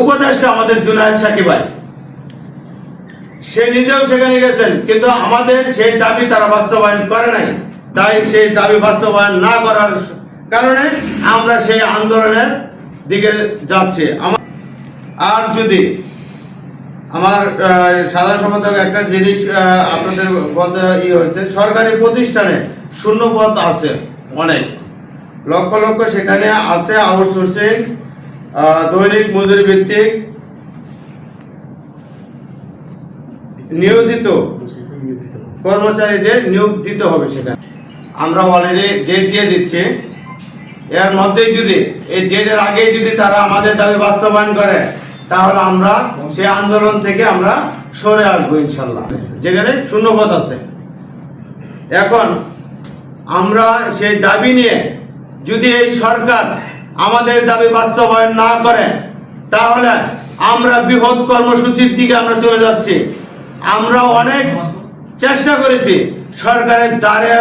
উপদেষ্টা আমাদের জুনায়দ সাকিব ভাই সে নিজেও সেখানে গেছেন, কিন্তু আমাদের সেই দাবি তারা বাস্তবায়ন করে নাই। তাই সেই দাবি বাস্তবায়ন না করার কারণে আমরা সেই আন্দোলনের দিকে যাচ্ছি। আমার আর যদি আমার সাধারণ সম্পাদক একটা জিনিস আপনাদের বলতে ই হয়েছে, সরকারি প্রতিষ্ঠানে শূন্য পদ আছে অনেক। লক্ষ লক্ষ সেখানে আছে আউটসোর্সিং দৈনিক মজুরি ভিত্তিক নিয়োজিত কর্মচারীদের নিয়োগ দিতে হবে সেখানে। আমরা অলরেডি ডেট দিয়ে দিচ্ছি। এর মধ্যেই যদি, এই ডেটের আগে যদি তারা আমাদের দাবি বাস্তবায়ন করে, তাহলে আমরা সেই আন্দোলন থেকে আমরা সরে আসব ইনশাল্লাহ। যেখানে শূন্যপদ আছে। এখন আমরা সেই দাবি নিয়ে যদি এই সরকার আমাদের দাবি বাস্তবায়ন না করে, তাহলে আমরা বৃহৎ কর্মসূচির দিকে আমরা চলে যাচ্ছি। আমরা অনেক চেষ্টা করেছি সরকারের দ্বারে